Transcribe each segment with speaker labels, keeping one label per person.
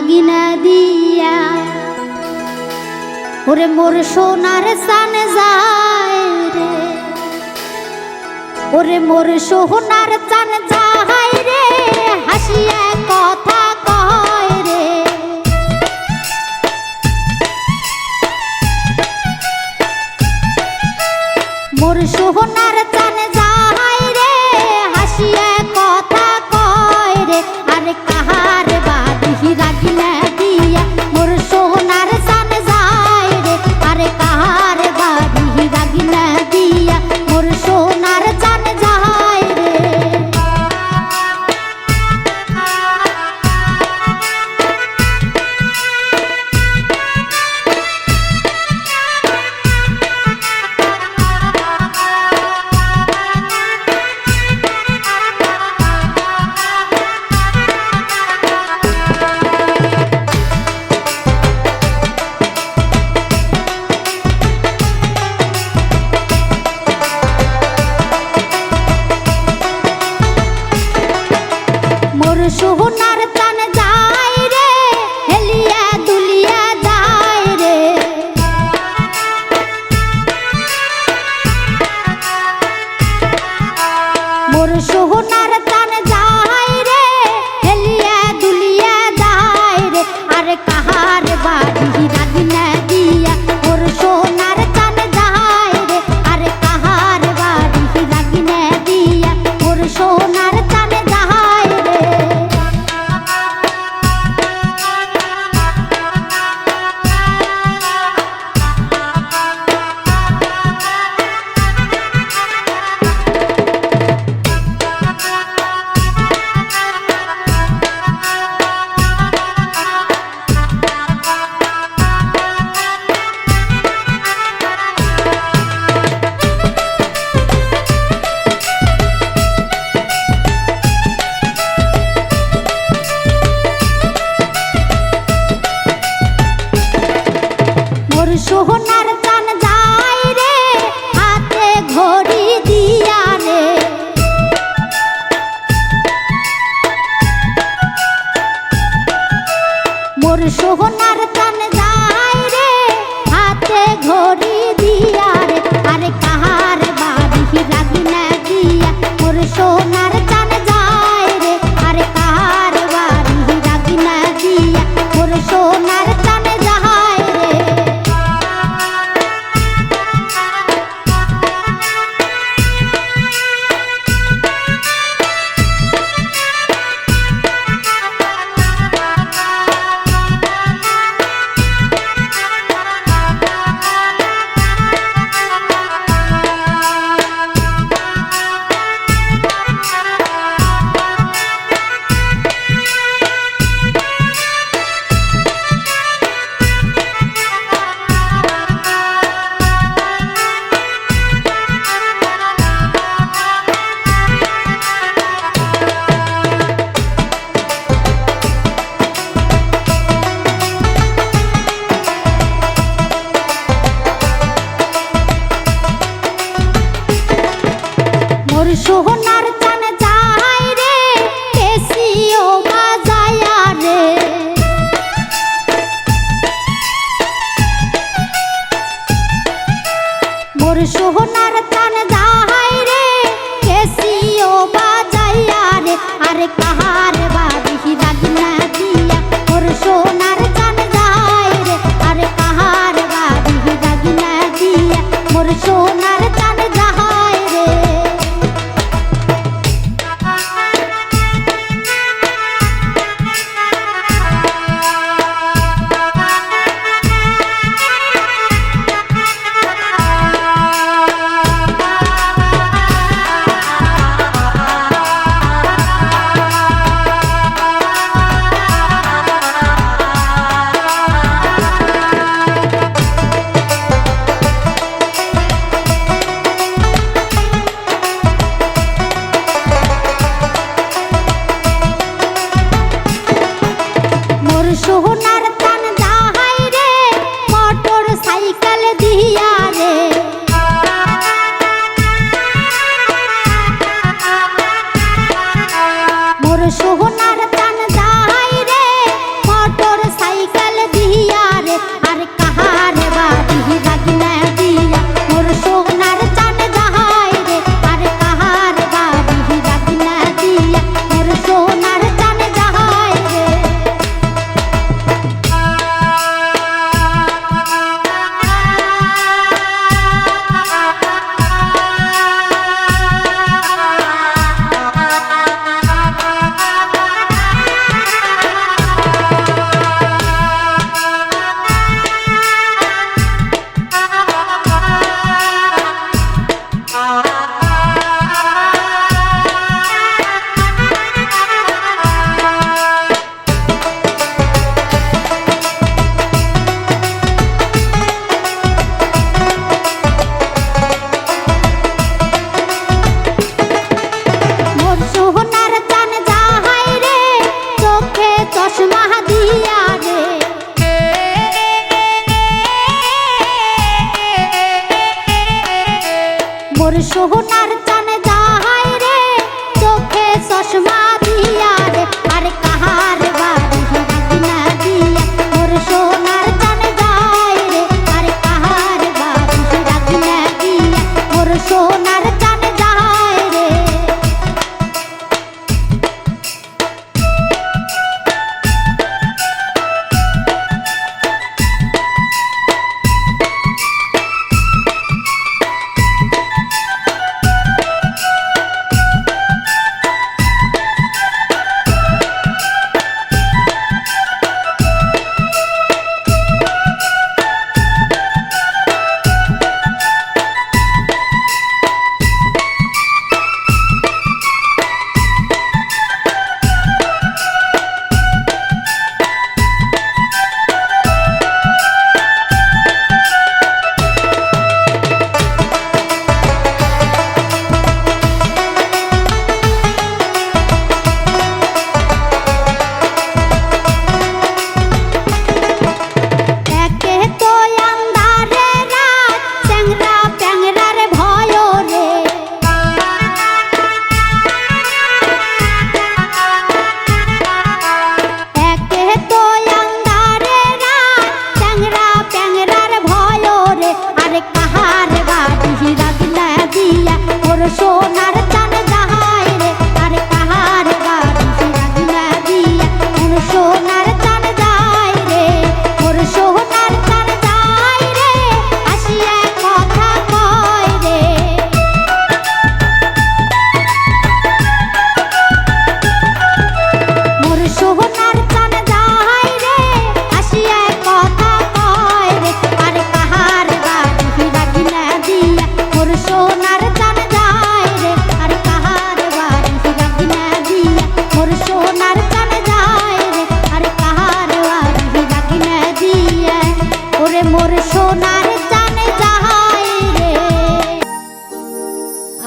Speaker 1: লাগিনা দিয়া। ওরে মোর সোনার সানে যায় রে। ওরে মোর সোনার চান যায় রে। হাসিয়া কথা কয় রে। মোর সোহনার সোনার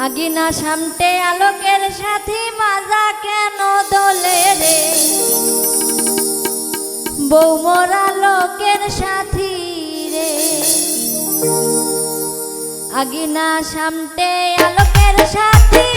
Speaker 2: আগিনা সামটে আলোকের সাথে মাজা কেন দোলে রে? বৌমর আলোকের সাথী রে। আগিনা সামটে আলোকের সাথী